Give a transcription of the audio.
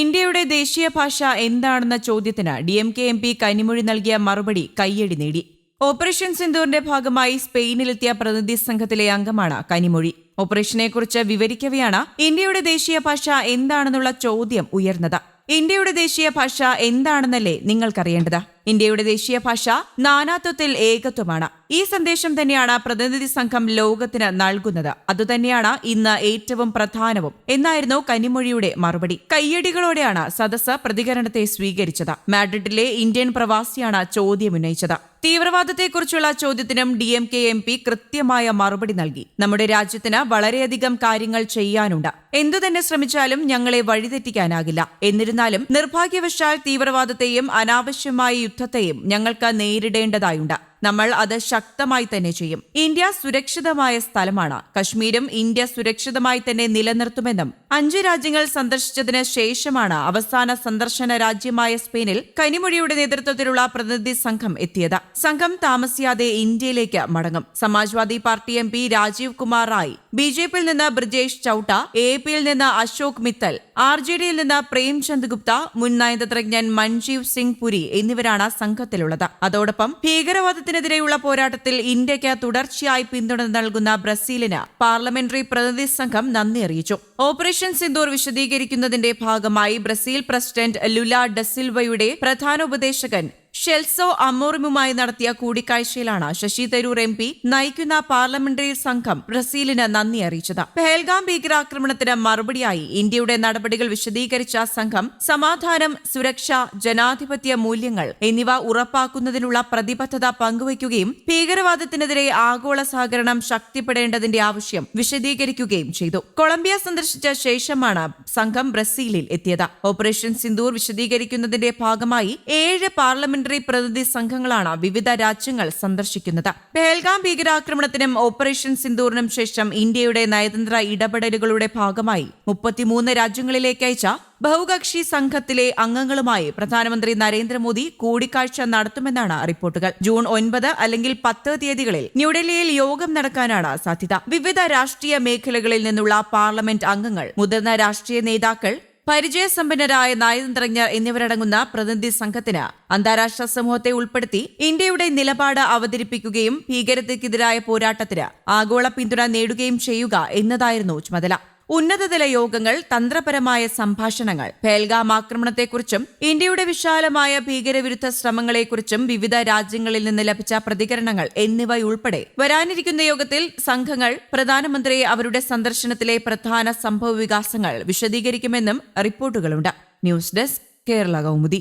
ഇന്ത്യയുടെ ദേശീയ ഭാഷ എന്താണെന്ന ചോദ്യത്തിന് D M K M P Kanimozhi നൽകിയ മറുപടി കയ്യടി നേടി. ഓപ്പറേഷൻ സിന്ദൂറിന്റെ ഭാഗമായി സ്പെയിനിലെത്തിയ പ്രതിനിധി സംഘത്തിലെ അംഗമാണ് കനിമൊഴി. ഓപ്പറേഷനെക്കുറിച്ച് വിവരിക്കവെയാണ് ഇന്ത്യയുടെ ദേശീയ ഭാഷ എന്താണെന്നുള്ള ചോദ്യം ഉയർന്നത്. ഇന്ത്യയുടെ ദേശീയ ഭാഷ എന്താണെന്നല്ലേ നിങ്ങൾക്കറിയേണ്ടത്? ഇന്ത്യയുടെ ദേശീയ ഭാഷ നാനാത്വത്തിൽ ഏകത്വമാണ്. ഈ സന്ദേശം തന്നെയാണ് പ്രതിനിധി സംഘം ലോകത്തിന് നൽകുന്നത്. അതുതന്നെയാണ് ഇന്ന് ഏറ്റവും പ്രധാനവും. എന്നായിരുന്നു കനിമൊഴിയുടെ മറുപടി. കയ്യടികളോടെയാണ് സദസ് പ്രതികരണത്തെ സ്വീകരിച്ചത്. മാഡ്രിഡിലെ ഇന്ത്യൻ പ്രവാസിയാണ് ചോദ്യമുന്നയിച്ചത് തീവ്രവാദത്തെക്കുറിച്ചുള്ള ചോദ്യത്തിനും D M K M P കൃത്യമായ മറുപടി നൽകി. നമ്മുടെ രാജ്യത്തിന് വളരെയധികം കാര്യങ്ങൾ ചെയ്യാനുണ്ട്. എന്തുതന്നെ ശ്രമിച്ചാലും ഞങ്ങളെ വഴിതെറ്റിക്കാനാകില്ല. എന്നിരുന്നാലും നിർഭാഗ്യവശാൽ തീവ്രവാദത്തെയും അനാവശ്യമായ യുദ്ധത്തെയും ഞങ്ങൾക്ക് നേരിടേണ്ടതായുണ്ട്. നമ്മൾ അത് ശക്തമായി തന്നെ ചെയ്യും. ഇന്ത്യ സുരക്ഷിതമായ സ്ഥലമാണ്. കശ്മീരും ഇന്ത്യ സുരക്ഷിതമായി തന്നെ നിലനിർത്തുമെന്നും അഞ്ച് രാജ്യങ്ങൾ സന്ദർശിച്ചതിന് ശേഷമാണ് അവസാന സന്ദർശന രാജ്യമായ സ്പെയിനിൽ കനിമൊഴിയുടെ നേതൃത്വത്തിലുള്ള പ്രതിനിധി സംഘം എത്തിയത്. സംഘം താമസിയാതെ ഇന്ത്യയിലേക്ക് മടങ്ങും. Samajwadi Party M P Rajeev Kumar Rai B J പിയിൽ നിന്ന് ബ്രിജേഷ് ചൌട്ട എ പിയിൽ നിന്ന് അശോക് മിത്തൽ ആർ ജെ ഡിയിൽ നിന്ന് പ്രേംചന്ദ് ഗുപ്ത മുൻ നയതന്ത്രജ്ഞൻ മൻജീവ് സിംഗ് പുരി എന്നിവരാണ് സംഘത്തിലുള്ളത്. അതോടൊപ്പം ഭീകരവാദത്തിനെതിരെയുള്ള പോരാട്ടത്തിൽ ഇന്ത്യയ്ക്ക് തുടർച്ചയായി പിന്തുണ നൽകുന്ന ബ്രസീലിന് പാർലമെന്ററി പ്രതിനിധി സംഘം നന്ദി അറിയിച്ചു. ഓപ്പറേഷൻ സിന്ദൂർ വിശദീകരിക്കുന്നതിന്റെ ഭാഗമായി ബ്രസീൽ പ്രസിഡന്റ് ലുല ഡസിൽവയുടെ പ്രധാന ഉപദേശകൻ ഷെൽസോ അമോറിമുമായി നടത്തിയ കൂടിക്കാഴ്ചയിലാണ് ശശി തരൂർ എം പി നയിക്കുന്ന പാർലമെന്ററി സംഘം ബ്രസീലിന് നന്ദി അറിയിച്ചത്. പെഹൽഗാം ഭീകരാക്രമണത്തിന് മറുപടിയായി ഇന്ത്യയുടെ നടപടികൾ വിശദീകരിച്ച സംഘം സമാധാനം സുരക്ഷ ജനാധിപത്യ മൂല്യങ്ങൾ എന്നിവ ഉറപ്പാക്കുന്നതിനുള്ള പ്രതിബദ്ധത പങ്കുവയ്ക്കുകയും ഭീകരവാദത്തിനെതിരെ ആഗോള സഹകരണം ശക്തിപ്പെടേണ്ടതിന്റെ ആവശ്യം വിശദീകരിക്കുകയും ചെയ്തു. കൊളംബിയ സന്ദർശിച്ച ശേഷമാണ് സംഘം ബ്രസീലിൽ എത്തിയത്. ഓപ്പറേഷൻ സിന്ദൂർ വിശദീകരിക്കുന്നതിന്റെ ഭാഗമായി ഏഴ് പാർലമെന്ററി പ്രതിനിധി സംഘങ്ങളാണ് വിവിധ രാജ്യങ്ങൾ സന്ദർശിക്കുന്നത്. പെഹൽഗാം ഭീകരാക്രമണത്തിനും ഓപ്പറേഷൻ സിന്ദൂറിനും ശേഷം ഇന്ത്യയുടെ നയതന്ത്ര ഇടപെടലുകളുടെ ഭാഗമായി മുപ്പത്തിമൂന്ന് രാജ്യങ്ങളിലേക്ക് അയച്ച ബഹുകക്ഷി സംഘത്തിലെ അംഗങ്ങളുമായി പ്രധാനമന്ത്രി നരേന്ദ്രമോദി കൂടിക്കാഴ്ച നടത്തുമെന്നാണ് റിപ്പോർട്ടുകൾ. ജൂൺ ഒൻപത് അല്ലെങ്കിൽ പത്ത് തീയതികളിൽ ന്യൂഡൽഹിയിൽ യോഗം നടക്കാനാണ് സാധ്യത. വിവിധ രാഷ്ട്രീയ മേഖലകളിൽ നിന്നുള്ള പാർലമെന്റ് അംഗങ്ങൾ മുതിർന്ന രാഷ്ട്രീയ നേതാക്കൾ പരിചയസമ്പന്നരായ നയതന്ത്രജ്ഞർ എന്നിവരടങ്ങുന്ന പ്രതിനിധി സംഘത്തിന് അന്താരാഷ്ട്ര സമൂഹത്തെ ഉൾപ്പെടുത്തി ഇന്ത്യയുടെ നിലപാട് അവതരിപ്പിക്കുകയും ഭീകരതയ്ക്കെതിരായ പോരാട്ടത്തിന് ആഗോള പിന്തുണ നേടുകയും ചെയ്യുക എന്നതായിരുന്നു ചുമതല. ഉന്നതതല യോഗങ്ങൾ തന്ത്രപരമായ സംഭാഷണങ്ങൾ പേൽഗാം ആക്രമണത്തെക്കുറിച്ചും ഇന്ത്യയുടെ വിശാലമായ ഭീകരവിരുദ്ധ ശ്രമങ്ങളെക്കുറിച്ചും വിവിധ രാജ്യങ്ങളിൽ നിന്ന് ലഭിച്ച പ്രതികരണങ്ങൾ എന്നിവയുൾപ്പെടെ വരാനിരിക്കുന്ന യോഗത്തിൽ സംഘങ്ങൾ പ്രധാനമന്ത്രിയെ അവരുടെ സന്ദർശനത്തിലെ പ്രധാന സംഭവ വികാസങ്ങൾ വിശദീകരിക്കുമെന്നും റിപ്പോർട്ടുകളുണ്ട്. News desk Kerala Kaumudi.